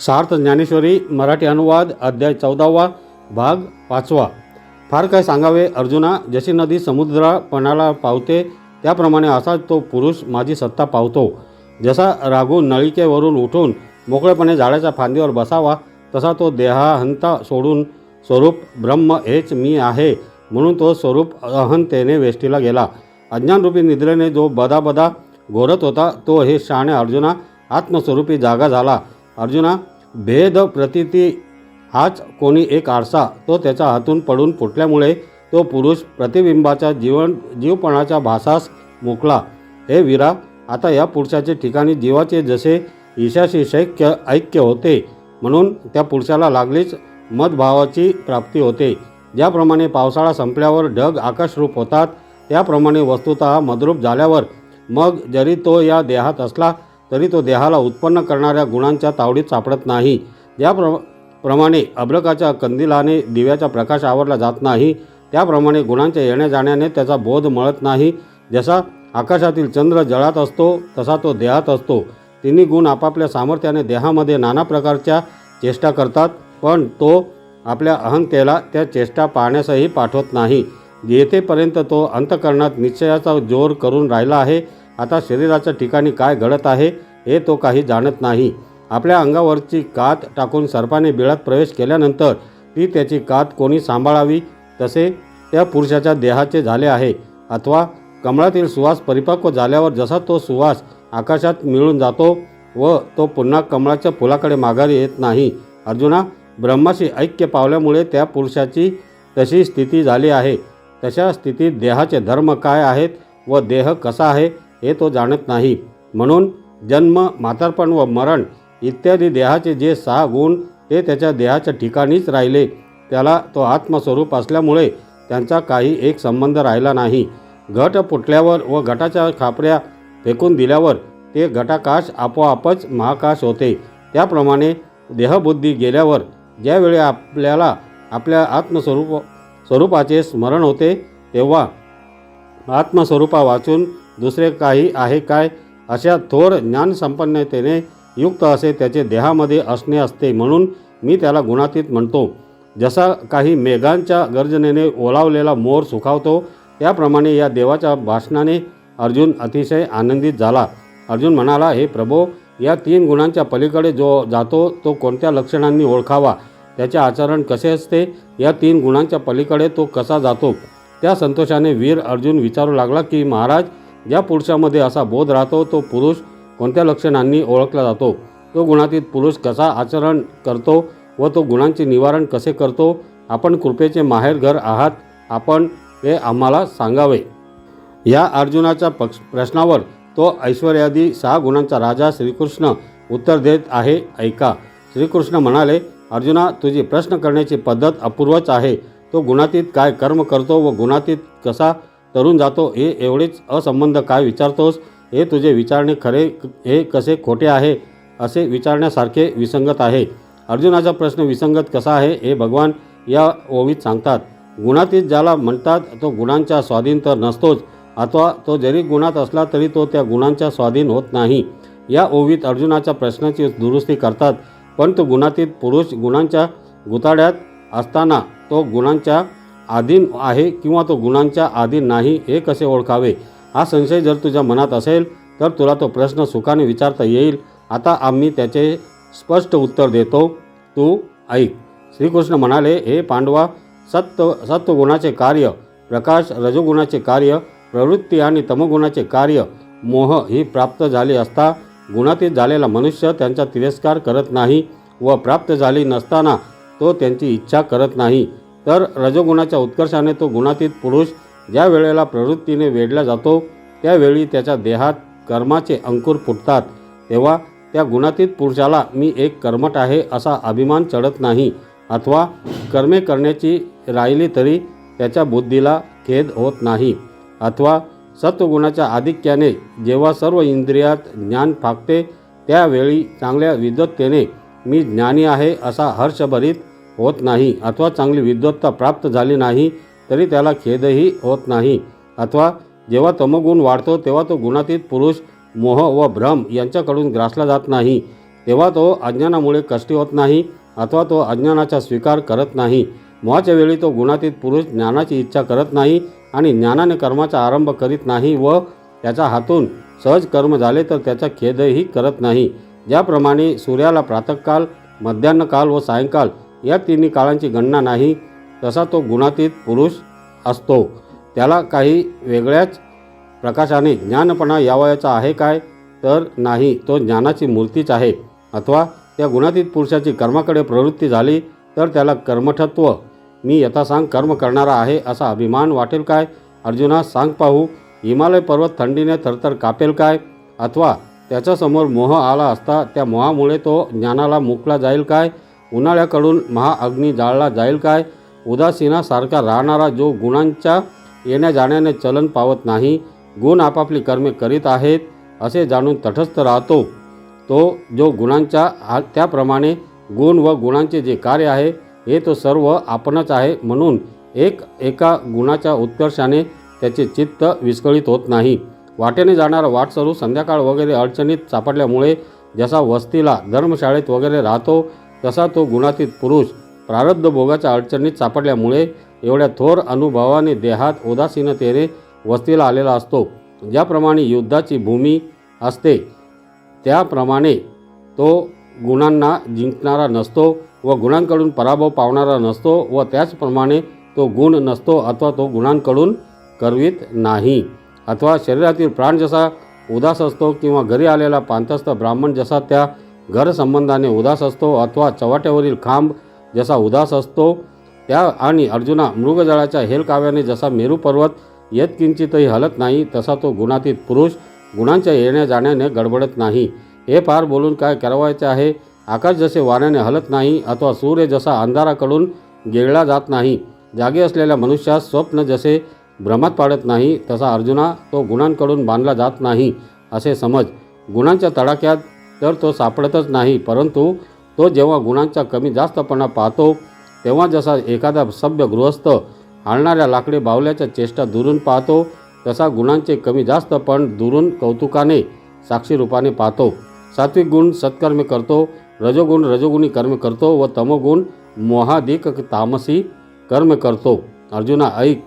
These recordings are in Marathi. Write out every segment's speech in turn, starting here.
सार्थ ज्ञानेश्वरी मराठी अनुवाद अध्याय चौदावा भाग पाचवा. फार काय सांगावे अर्जुना? जशी नदी समुद्रापणाला पावते त्याप्रमाणे असा तो पुरुष माझी सत्ता पावतो. जसा रागून नळिकेवरून उठून मोकळेपणे झाडाच्या फांदीवर बसावा तसा तो देहाहंता सोडून स्वरूप ब्रह्म हेच मी आहे म्हणून तो स्वरूप अहंतेने वेष्टीला गेला. अज्ञानरूपी निद्रेने जो बदाबदा घोरत होता तो हे शहाणे अर्जुना आत्मस्वरूपी जागा झाला. अर्जुना भेद प्रतिती हाच कोणी एक आरसा? तो त्याच्या हातून पडून फुटल्यामुळे तो पुरुष प्रतिबिंबाच्या जीवन जीवपणाच्या भासास मुकला हे वीरा आता या पुरुषाचे ठिकाणी जीवाचे जसे ईशाशी शैक्य ऐक्य होते म्हणून त्या पुरुषाला लागलीच मदभावाची प्राप्ती होते. ज्याप्रमाणे पावसाळा संपल्यावर ढग आकाशरूप होतात त्याप्रमाणे वस्तुत मद्रूप झाल्यावर मग जरी तो या देहात असला तरी तो देहाला उत्पन्न करणाऱ्या गुणांच्या तावडीत सापडत नाही. ज्याप्र प्रमाणे अब्रकाच्या कंदिलाने दिव्याचा प्रकाश आवरला जात नाही त्याप्रमाणे गुणांच्या येण्या जाण्याने त्याचा बोध मळत नाही. जसा आकाशातील चंद्र जळात असतो तसा तो देहात असतो. तिन्ही गुण आपापल्या सामर्थ्याने देहामध्ये नाना प्रकारच्या चेष्टा करतात पण तो आपल्या अहंतेला त्या चेष्टा पाहण्यासही पाठवत नाही. येथेपर्यंत तो अंतकरणात निश्चयाचा जोर करून राहिला आहे आता शरीराच्या ठिकाणी काय घडत आहे हे तो काही जाणत नाही. आपल्या अंगावरची कात टाकून सर्पाने बिळात प्रवेश केल्यानंतर ती त्याची कात कोणी सांभाळावी? तसे त्या पुरुषाच्या देहाचे झाले आहे. अथवा कमळातील सुवास परिपक्व झाल्यावर जसा तो सुवास आकाशात मिळून जातो व तो पुन्हा कमळाच्या फुलाकडे माघारी येत नाही. अर्जुना ब्रह्माशी ऐक्य पावल्यामुळे त्या पुरुषाची तशी स्थिती झाली आहे. तशा स्थितीत देहाचे धर्म काय आहेत व देह कसा आहे हे तो जाणत नाही. म्हणून जन्म म्हातारपण व मरण इत्यादी देहाचे जे सहा गुण ते त्याच्या देहाच्या ठिकाणीच राहिले. त्याला तो आत्मस्वरूप असल्यामुळे त्यांचा काही एक संबंध राहिला नाही. घट फुटल्यावर व घटाच्या खापऱ्या फेकून दिल्यावर ते घटाकाश आपोआपच महाकाश होते. त्याप्रमाणे देहबुद्धी गेल्यावर ज्यावेळी आपल्याला आपल्या आत्मस्वरूप स्वरूपाचे स्मरण होते तेव्हा आत्मस्वरूपा वाचून दुसरे काही आहे काय? अशा थोर ज्ञानसंपन्नतेने युक्त असे त्याचे देहामध्ये असणे असते म्हणून मी त्याला गुणातीत म्हणतो. जसा काही मेघांच्या गर्जनेने ओलावलेला मोर सुखावतो त्याप्रमाणे या देवाच्या भाषणाने अर्जुन अतिशय आनंदित झाला. अर्जुन म्हणाला हे प्रभो या तीन गुणांच्या पलीकडे जो जातो तो कोणत्या लक्षणांनी ओळखावा? त्याचे आचरण कसे असते? या तीन गुणांच्या पलीकडे तो कसा जातो? त्या संतोषाने वीर अर्जुन विचारू लागला की महाराज ज्या पुरुषामध्ये असा बोध राहतो तो पुरुष कोणत्या लक्षणांनी ओळखला जातो? तो गुणातीत पुरुष कसा आचरण करतो व तो गुणांचे निवारण कसे करतो? आपण कृपेचे माहेरघर आहात आपण हे आम्हाला सांगावे. या अर्जुनाच्या पक्ष प्रश्नावर तो ऐश्वर्यादी सहा गुणांचा राजा श्रीकृष्ण उत्तर देत आहे ऐका श्रीकृष्ण म्हणाले अर्जुना तुझी प्रश्न करण्याची पद्धत अपूर्वच आहे. तो गुणातीत काय कर्म करतो व गुणातीत कसा तरुण जातो हे एवढेच असंबंध काय विचारतोस? हे तुझे विचारणे खरे हे कसे खोटे आहे असे विचारण्यासारखे विसंगत आहे. अर्जुनाचा प्रश्न विसंगत कसा आहे हे भगवान या ओवीत सांगतात. गुणातीत ज्याला म्हणतात तो गुणांच्या स्वाधीन तर नसतोच अथवा तो जरी गुणात असला तरी तो त्या गुणांच्या स्वाधीन होत नाही. या ओवीत अर्जुनाच्या प्रश्नाची दुरुस्ती करतात. पण तो गुणातीत पुरुष गुणांच्या गुताड्यात असताना तो गुणांच्या आधीन आहे किंवा तो गुणांच्या आधीन नाही हे कसे ओळखावे? हा संशय जर तुझ्या मनात असेल तर तुला तो प्रश्न सुखाने विचारता येईल. आता आम्ही त्याचे स्पष्ट उत्तर देतो. तू ऐक. श्रीकृष्ण म्हणाले हे पांडवा सत्व सत्वगुणाचे कार्य प्रकाश रजोगुणाचे कार्य प्रवृत्ती आणि तमगुणाचे कार्य मोह ही प्राप्त झाली असता गुणातीत झालेला मनुष्य त्यांचा तिरस्कार करत नाही व प्राप्त झाली नसताना तो त्यांची इच्छा करत नाही. तर रजोगुणाच्या उत्कर्षाने तो गुणातीत पुरुष ज्या वेळेला प्रवृत्तीने वेढला जातो त्यावेळी त्याच्या देहात कर्माचे अंकुर फुटतात. तेव्हा त्या गुणातीत पुरुषाला मी एक कर्मट आहे असा अभिमान चढत नाही. अथवा कर्मे करण्याची राहिली तरी त्याच्या बुद्धीला खेद होत नाही. अथवा सत्वगुणाच्या आधिक्याने जेव्हा सर्व इंद्रियात ज्ञान फाकते त्यावेळी चांगल्या विद्वत्तेने मी ज्ञानी आहे असा हर्षभरीत होत नाही अथवा चांगली विद्वत्ता प्राप्त झाली नाही तरी त्याला खेदही होत नाही. अथवा जेव्हा तमगुण वाढतो तेव्हा तो गुणातीत पुरुष मोह व भ्रम यांच्याकडून ग्रासला जात नाही. तेव्हा तो अज्ञानामुळे कष्टी होत नाही अथवा तो अज्ञानाचा स्वीकार करत नाही. मोहाच्या वेळी तो गुणातीत पुरुष ज्ञानाची इच्छा करत नाही आणि ज्ञानाने कर्माचा आरंभ करीत नाही व त्याच्या हातून सहज कर्म झाले तर त्याचा खेदही करत नाही. ज्याप्रमाणे सूर्याला प्रातःकाल मध्यान्हकाल व सायंकाल या तिन्ही काळांची गणना नाही तसा तो गुणातीत पुरुष असतो. त्याला काही वेगळ्याच प्रकाशाने ज्ञानपणा यावयाचा आहे काय? तर नाही तो ज्ञानाची मूर्तीच आहे. अथवा त्या गुणातीत पुरुषाची कर्माकडे प्रवृत्ती झाली तर त्याला कर्मठत्व. मी यथासांग कर्म करणारा आहे असा अभिमान वाटेल काय? अर्जुना सांग पाहू हिमालय पर्वत थंडीने थरथर कापेल काय? अथवा त्याच्यासमोर मोह आला असता त्या मोहामुळे तो ज्ञानाला मुकला जाईल काय? उन्हाळ्याकडून महाअग्नी जाळला जाईल काय? उदासीनासारखा राहणारा जो गुणांच्या येण्या जाण्याने चलन पावत नाही गुण आपापली कर्मे करीत आहेत असे जाणून तटस्थ राहतो. तो जो गुणांच्या आ- त्याप्रमाणे गुण व गुणांचे जे कार्य आहे हे तो सर्व आपणच आहे म्हणून एक एका गुणाच्या उत्कर्षाने त्याचे चित्त विस्कळीत होत नाही. वाटेने जाणारा वाटसरू संध्याकाळ वगैरे अडचणीत सापडल्यामुळे जसा वस्तीला धर्मशाळेत वगैरे राहतो तसा तो गुणातीत पुरुष प्रारब्ध भोगाच्या अडचणीत सापडल्यामुळे एवढ्या थोर अनुभवाने देहात उदासीनतेने वस्तीला आलेला असतो. ज्याप्रमाणे युद्धाची भूमी असते त्याप्रमाणे तो गुणांना जिंकणारा नसतो व गुणांकडून पराभव पावणारा नसतो व त्याचप्रमाणे तो गुण नसतो अथवा तो गुणांकडून करवीत नाही. अथवा शरीरातील प्राण जसा उदास असतो किंवा घरी आलेला पांतस्थ ब्राह्मण जसा त्या घरसंबंधाने उदास असतो अथवा चव्हाट्यावरील खांब जसा उदास असतो त्या आणि अर्जुना मृगजळाच्या हेलकाव्याने जसा मेरू पर्वत यत्किंचितही हलत नाही तसा तो गुणातीत पुरुष गुणांच्या येण्या जाण्याने गडबडत नाही. हे फार बोलून काय करावायचे आहे? आकाश जसे वाऱ्याने हलत नाही अथवा सूर्य जसा अंधाराकडून गिळला जात नाही. जागे असलेल्या मनुष्यास स्वप्न जसे भ्रमात पाडत नाही तसा अर्जुना तो गुणांकडून बांधला जात नाही असे समज. गुणांच्या तडाख्यात तर तो सापडतच नाही. परंतु तो जेव्हा गुणांचा कमी जास्तपणा पाहतो तेव्हा जसा एखादा सभ्य गृहस्थ हालणाऱ्या लाकडे बावल्याच्या चेष्टा दुरून पाहतो तसा गुणांचे कमी जास्त पण दुरून कौतुकाने साक्षीरूपाने पाहतो. सात्विक गुण सत्कर्मे करतो रजोगुण रजोगुणी कर्म करतो व तमोगुण मोहाधिक तामसी कर्म करतो. अर्जुना ऐक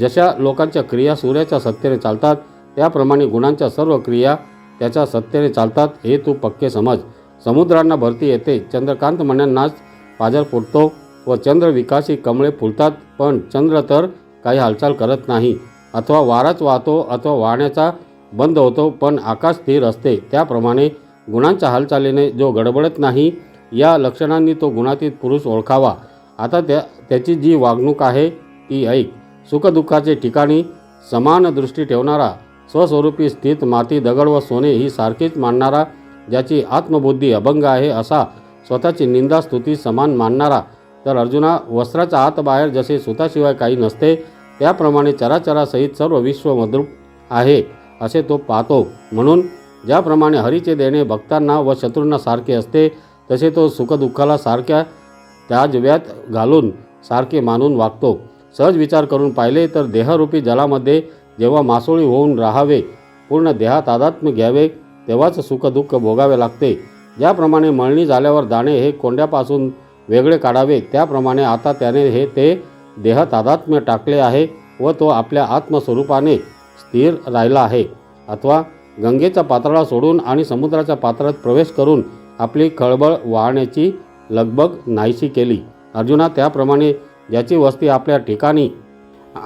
जशा लोकांच्या क्रिया सूर्याच्या सत्तेने चालतात त्याप्रमाणे गुणांच्या सर्व क्रिया त्याच्या सत्तेने चालतात हे तू पक्के समज. समुद्रांना भरती येते. चंद्रकांत मण्यांनाच पाजर फुटतो व चंद्र विकासी कमळे फुलतात पण चंद्र तर काही हालचाल करत नाही. अथवा वाराच वाहतो अथवा वाहण्याचा बंद होतो पण आकाश स्थिर असते. त्याप्रमाणे गुणांच्या हालचालीने जो गडबडत नाही या लक्षणांनी तो गुणातीत पुरुष ओळखावा. आता त्या त्याची जी वागणूक आहे ती ऐक. सुखदुःखाचे ठिकाणी समान दृष्टी ठेवणारा स्वस्वरूपी स्थित माती दगड व सोने ही सारखीच मानणारा ज्याची आत्मबुद्धी अभंग आहे असा स्वतःची निंदा स्तुती समान मानणारा. तर अर्जुना वस्त्राच्या आत बाहेर जसे सुताशिवाय काही नसते त्याप्रमाणे चराचरासहित सर्व विश्व मद्रूप आहे असे तो पाहतो. म्हणून ज्याप्रमाणे हरीचे देणे भक्तांना व शत्रूंना सारखे असते तसे तो सुखदुःखाला सारख्या त्याजव्यात घालून सारखे मानून वागतो. सहज विचार करून पाहिले तर देहरूपी जलामध्ये जेव्हा मासोळी होऊन राहावे पूर्ण देहात आधात्म्य घ्यावे तेव्हाच सुखदुःख भोगावे लागते. ज्याप्रमाणे मळणी झाल्यावर दाणे हे कोंड्यापासून वेगळे काढावे त्याप्रमाणे आता त्याने हे ते देहात तादात्म्य टाकले आहे व तो आपल्या आत्मस्वरूपाने स्थिर राहिला आहे. अथवा गंगेचा पात्राळा सोडून आणि समुद्राच्या पात्रात प्रवेश करून आपली खळबळ वाहण्याची लगबग नाहीशी केली. अर्जुना त्याप्रमाणे ज्याची वस्ती आपल्या ठिकाणी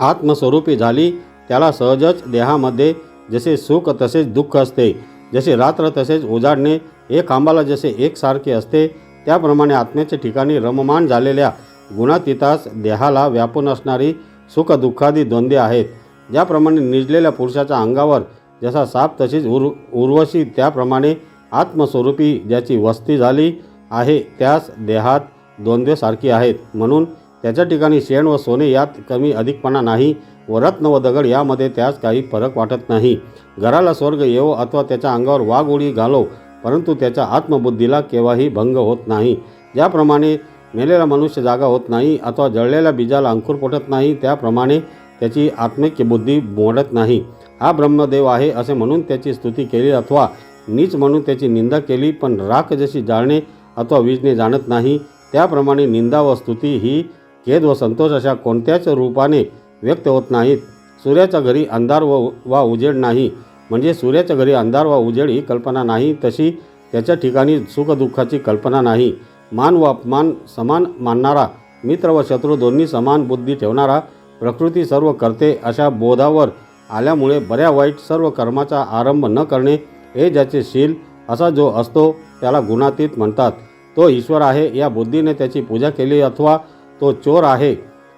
आत्मस्वरूपी झाली त्याला सहजच देहामध्ये जसे सुख तसेच दुःख असते. जसे रात्र तसेच उजाडणे एक खांबाला जसे एकसारखे असते त्याप्रमाणे आत्म्याच्या ठिकाणी रममान झालेल्या गुणातीतास देहाला व्यापून असणारी सुखदुःखादी द्वंद्वे आहेत. ज्याप्रमाणे निजलेल्या पुरुषाच्या अंगावर जसा साप तशीच उर् उर्वशी त्याप्रमाणे आत्मस्वरूपी ज्याची वस्ती झाली आहे त्यास देहात द्वंद्वेसारखी आहेत. म्हणून त्याच्या ठिकाणी शेण व सोने यात कमी अधिकपणा नाही. व रत्न व दगड यामध्ये त्यास काही फरक वाटत नाही. घराला स्वर्ग येवो अथवा त्याच्या अंगावर वाघ उडी घालो परंतु त्याच्या आत्मबुद्धीला केव्हाही भंग होत नाही. ज्याप्रमाणे मेलेला मनुष्य जागा होत नाही अथवा जळलेल्या बीजाला अंकुर फुटत नाही त्याप्रमाणे त्याची आत्मिक बुद्धी मोडत नाही. हा ब्रह्मदेव आहे असे म्हणून त्याची स्तुती केली अथवा नीच म्हणून त्याची निंदा केली पण राख जशी जाळणे अथवा वीजने जाणत नाही त्याप्रमाणे निंदा व स्तुती ही खेद व संतोष अशा कोणत्याच रूपाने व्यक्त होत नाहीत. सूर्याच्या घरी अंधार व वा उजेड नाही. म्हणजे सूर्याच्या घरी अंधार वा उजेड ही कल्पना नाही तशी त्याच्या ठिकाणी सुखदुःखाची कल्पना नाही. मान व अपमान समान मानणारा मित्र व शत्रू दोन्ही समान बुद्धी ठेवणारा प्रकृती सर्व करते अशा बोधावर आल्यामुळे बऱ्या वाईट सर्व कर्माचा आरंभ न करणे हे ज्याचे शील असा जो असतो त्याला गुणातीत म्हणतात. तो ईश्वर आहे या बुद्धीने त्याची पूजा केली अथवा तो चोर आहे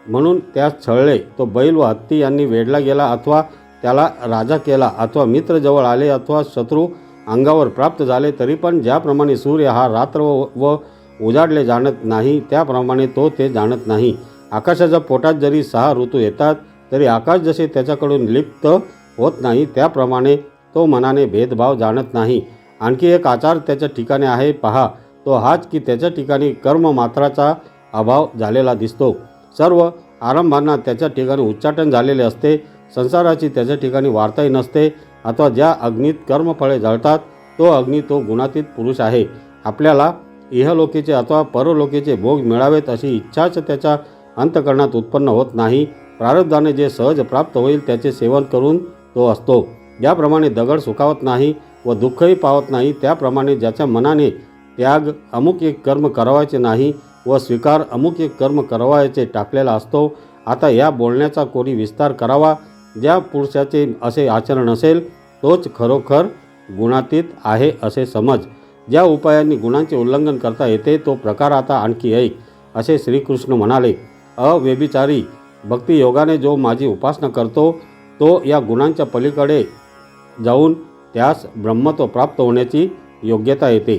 म्हणून त्यास छळले. तो बैल व हत्ती यांनी वेढला गेला अथवा त्याला राजा केला अथवा मित्र जवळ आले अथवा शत्रू अंगावर प्राप्त झाले तरी पण ज्याप्रमाणे सूर्य हा रात्र व व उजाडले जाणत नाही त्याप्रमाणे तो ते जाणत नाही. आकाशाच्या पोटात जरी सहा ऋतू येतात तरी आकाश जसे त्याच्याकडून लिप्त होत नाही त्याप्रमाणे तो मनाने भेदभाव जाणत नाही. आणखी एक आचार त्याच्या ठिकाणी आहे पहा. तो हाच की त्याच्या ठिकाणी कर्म मात्राचा अभाव झालेला दिसतो. सर्व आरंभांना त्याच्या ठिकाणी उच्चाटन झालेले असते. संसाराची त्याच्या ठिकाणी वार्ताही नसते. अथवा ज्या अग्नीत कर्मफळे जळतात तो अग्नी तो गुणातीत पुरुष आहे. आपल्याला इहलोकीचे अथवा परलोकीचे भोग मिळावेत अशी इच्छाच त्याच्या अंतकरणात उत्पन्न होत नाही. प्रारब्धाने जे सहज प्राप्त होईल त्याचे सेवन करून तो असतो. ज्याप्रमाणे दगड सुखावत नाही व दुःखही पावत नाही त्याप्रमाणे ज्याच्या मनाने त्याग अमुक एक कर्म करावायचे नाही व स्वीकार अमुक एक कर्म करावायचे टाकलेला असतो. आता या बोलण्याचा कोणी विस्तार करावा? ज्या पुरुषाचे असे आचरण असेल तोच खरोखर गुणातीत आहे असे समज. ज्या उपायांनी गुणांचे उल्लंघन करता येते तो प्रकार आता आणखी ऐक असे श्रीकृष्ण म्हणाले. अव्यभिचारी भक्तियोगाने जो माझी उपासना करतो तो या गुणांच्या पलीकडे जाऊन त्यास ब्रह्मत्व प्राप्त होण्याची योग्यता येते.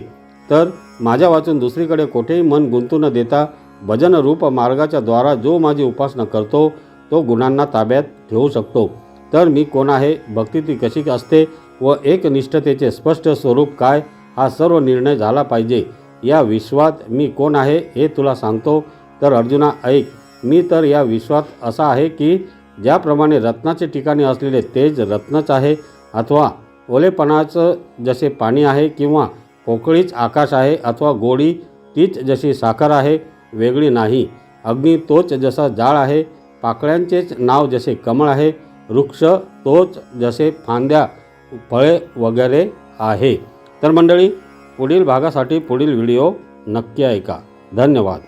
तर माझ्या वाचून दुसरीकडे कोठेही मन गुंतू न देता भजन रूप मार्गाच्या द्वारा जो माझी उपासना करतो तो गुणांना ताब्यात ठेवू शकतो. तर मी कोण आहे भक्ती ती कशी असते व एकनिष्ठतेचे स्पष्ट स्वरूप काय हा सर्व निर्णय झाला पाहिजे. या विश्वात मी कोण आहे हे तुला सांगतो. तर अर्जुना ऐक मी तर या विश्वात असा आहे की ज्याप्रमाणे रत्नाचे ठिकाणी असलेले तेज रत्नच आहे अथवा ओलेपणाचं जसे पाणी आहे किंवा पोकळीच आकाश आहे अथवा गोडी तीच जशी साखर आहे वेगळी नाही. अग्नी तोच जसा जाळ आहे पाकळ्यांचेच नाव जसे कमळ आहे वृक्ष तोच जसे फांद्या फळे वगैरे आहे. तर मंडळी पुढील भागासाठी पुढील व्हिडिओ नक्की ऐका. धन्यवाद.